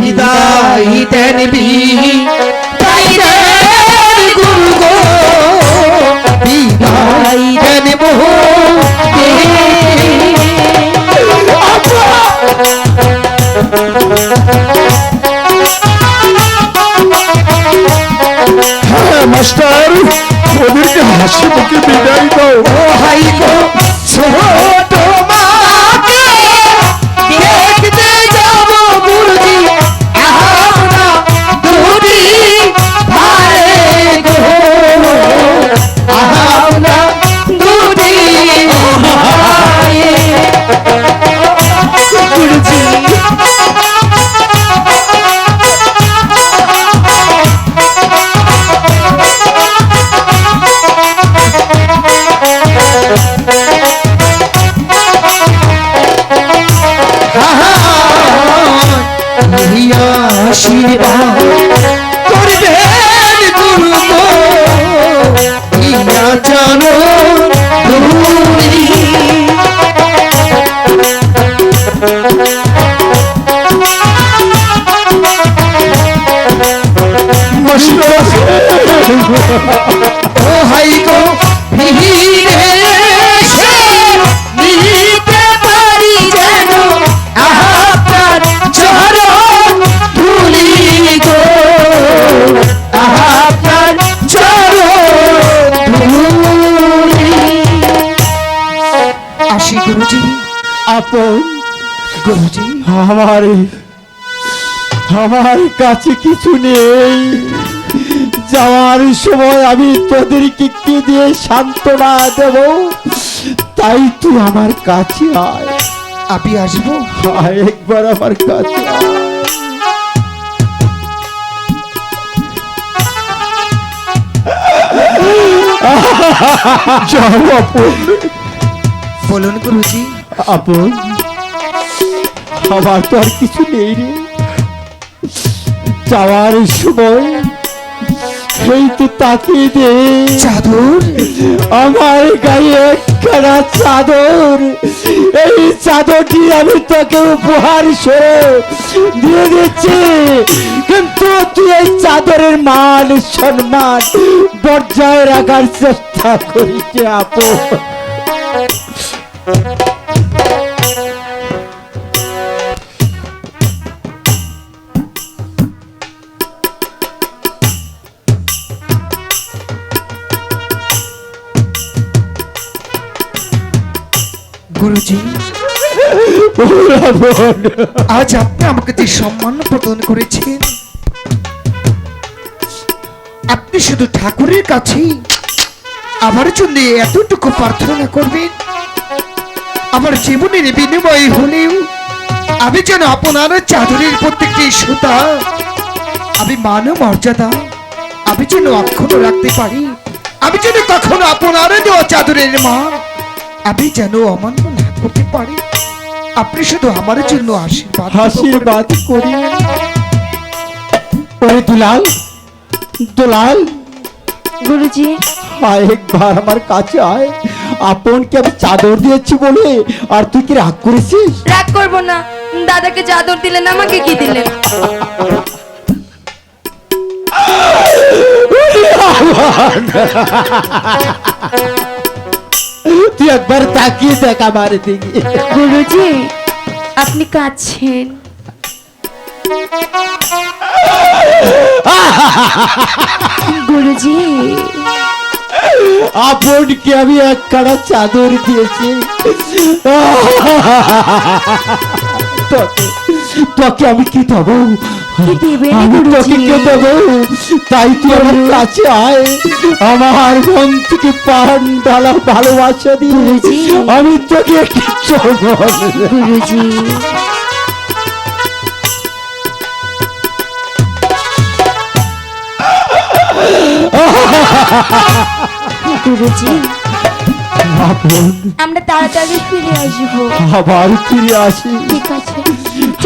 বিদায় দেন বিদায় গুরু গো। বিদায় দেন হ্যাঁ মাস্টার। আশীর্বাদ গুরুজি আপন গুরুজি আমার আমার কাছে কিছু নেই। যাওয়ার সময় আমি তোদেরকে কি দিয়ে সান্ত্বনা দেব। তাই তুই আমার কাছে আয়। আপনি আসব? আয় একবার আমার কাছে আয়। বলুন গুরুজি। আপন আমার তো আর কিছু নেই রে। যাওয়ার সময় এই তো দে। চাদর? আমার গায়ে একখানা চাদর। এই চাদরটি আমি তোকে উপহার স্বরূপ দিয়ে দিচ্ছি। কিন্তু তুই এই চাদরের মান সম্মান বজায় রাখার চেষ্টা করিস আপন। আজ আপনি আমাকে যে সম্মান প্রদান করেছেন, আপনি শুধু ঠাকুরের কাছে আমার জন্য এতটুকু প্রার্থনা করবেন। আমার জীবনের বিনিময় হলেও আমি যেন আপনার চাদরের প্রত্যেকটি সুতা আমি মান মর্যাদা আমি যেন অক্ষুণ্ণ রাখতে পারি আমি যেন কখনো আপনার দেওয়া চাদরের মান আমি যেন অমান্য না করতে পারি। আপনি শুধু আমার জন্য আশীর্বাদ। আশীর্বাদ করি। ওরে দুলাল দুলাল। গুরুজি। আয় একবার আমার কাছে আয়। আপনকে আমি চাদর দিয়েছি বলে? আর তুই কি রাগ করেছিস? রাগ করব না। দাদাকে চাদর দিলেন আমাকে কি দিলেন? তুই একবার তাকিয়ে দেখ আমার দিকে। গুরুজি আপনি কাঁদছেন। গুরুজি আপনকে আমি এক কাড়া চাদর দিয়েছি। তোকে- আমি কি দেবো? আমি তোকে কে দেবো? তাই তুই আমার কাছে আয়। আমার মন থেকে পান ডালা ভালোবাসা দিয়ে আমি তোকে একটি গুরুজি আমরা তাড়াতাড়ি ফিরে আসব। আবার ফিরে আসি। ঠিক আছে।